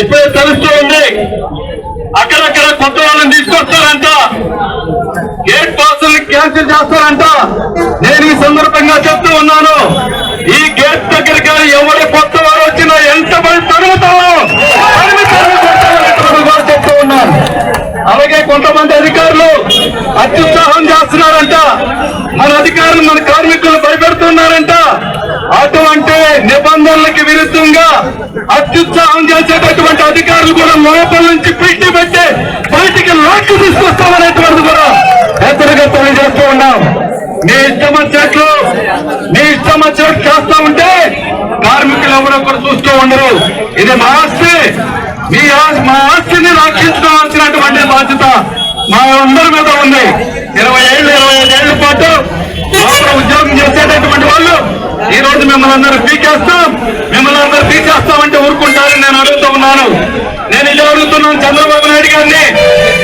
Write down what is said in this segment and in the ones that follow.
ఇప్పుడే తెలుస్తూ ఉంది. అక్కడక్కడ కొత్త వాళ్ళని తీసుకొస్తారంట. గేట్ పాసుల్ని క్యాన్సిల్ చేస్తారంట. నేను ఈ సందర్భంగా చెప్తూ ఉన్నాను. ఈ గేట్ దగ్గరికి ఎవరు కొత్త వారు వచ్చినా ఎంతమంది తరుగుతామో తరిమి తరిమి చెప్తూ ఉన్నాను. అలాగే కొంతమంది అధికారులు అత్యుత్సాహం చేస్తున్నారంట. మన అధికారులు మన కార్మికులు భయపెడుతున్నారంట అటువంటి నిబంధనలకి విరుద్ధంగా అత్యుత్సాహం చేసేటటువంటి అధికారులు కూడా లోపల నుంచి పెట్టి పెట్టి బయటికి లాక్కి తీసుకొస్తామనేటువంటిది కూడా హెచ్చరిక తెలియజేస్తూ ఉన్నాం. నీ ఇష్టం వచ్చినట్లు నీ ఇష్టం వచ్చినట్లు చేస్తా ఉంటే కార్మికులు ఎవరో కూడా చూస్తూ ఉండరు. ఇది మా ఆస్తి. మీ మా ఆస్తిని రక్షించడం రక్షించుకోవాల్సినటువంటి బాధ్యత మా అందరి మీద ఉంది. ఇరవై ఏళ్ళు ఇరవై ఐదు ఏళ్ళ పాటు లోపల ఉద్యోగం చేసేటటువంటి వాళ్ళు ఈ రోజు మిమ్మల్ని అందరూ పీకేస్తాం. మిమ్మల్ని అందరూ పీకేస్తామంటే ఊరుకుంటారని నేను అడుగుతూ ఉన్నాను. నేను ఇలా అడుగుతున్నాను చంద్రబాబు నాయుడు గారిని.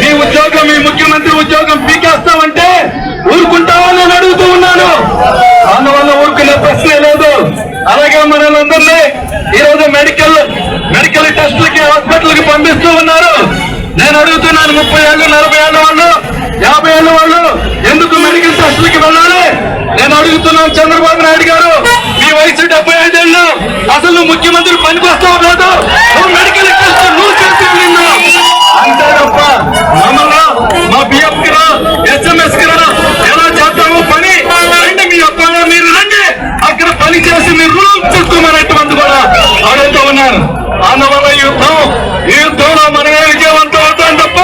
మీ ఉద్యోగం మీ ముఖ్యమంత్రి ఉద్యోగం పీకేస్తామంటే ఊరుకుంటామని నేను అడుగుతూ ఉన్నాను. అందువల్ల ఊరుకునే ప్రశ్నే లేదు. అలాగే మనల్ని ఈ రోజు మెడికల్ మెడికల్ టెస్టులకి హాస్పిటల్కి పంపిస్తూ ఉన్నారు. నేను అడుగుతున్నాను ముప్పై ఏళ్ళు నలభై ఏళ్ళ వాళ్ళు. యాభై ఏళ్ళ వాళ్ళు ఎందుకు మెడికల్ టెస్టులకి వెళ్ళాలి? నేను అడుగుతున్నాను చంద్రబాబు నాయుడు గారు మీ వయసు డెబ్బై ఐదేళ్ళు. అసలు నువ్వు ముఖ్యమంత్రి పనికొస్తావు లేదు? నువ్వు మెడికల్ టెస్ట్ నువ్వు చేసి అంతే తప్ప మమ్మల్ని మా బిఎఫ్కి రా ఎస్ఎంఎస్కి రా. ఎలా పని. రండి మీ అబ్బాయి మీరు రండి. అక్కడ పని చేసి మీరు రూల్స్ చూసుకోమనేటువంటి కూడా అడుగుతూ ఉన్నాను అందువల్ల ఈ యుద్ధం ఈ యుద్ధంలో మనమే విజయవంతం అవుతాం తప్ప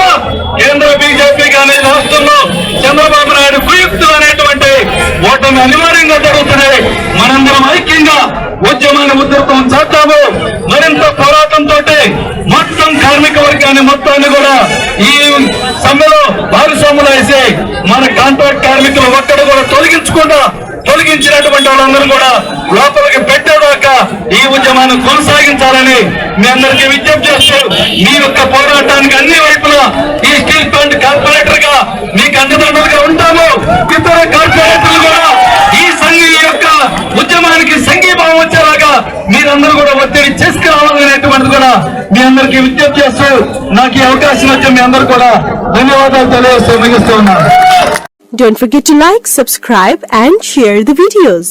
కేంద్ర బీజేపీ కానీ రాష్ట్రంలో చంద్రబాబు నాయుడు కుయుక్తులు అనేటువంటి ఓటమి అనివార్యంగా జరుగుతున్నాయి. మనందరం ఐక్యంగా ఉద్యమాన్ని ఉధృతం చేస్తాము మరింత పోరాటంతో మొత్తం కార్మిక వర్గాన్ని మొత్తాన్ని కూడా ఈ సమ్మెలో భాగస్వాములు వేసి మన కాంట్రాక్ట్ కార్మికులు ఒక్కడ కూడా తొలగించకుండా తొలగించినటువంటి వాళ్ళందరూ కూడా లోపలికి పెట్టేదాకా ఈ ఉద్యమాన్ని కొనసాగించాలని మీ అందరికీ విజ్ఞప్తి చేస్తూ మీ యొక్క పోరాటానికి అన్ని వైపులా అందరూ కూడా ఒత్తిడి చేసుకురావాలనేటువంటిది కూడా మీ అందరికీ విజ్ఞప్తి చేస్తూ నాకు ఈ అవకాశం వచ్చి మీ అందరు కూడా ధన్యవాదాలు తెలియజేస్తూ ముగిస్తూ ఉన్నాను Don't forget to like, subscribe and share the videos.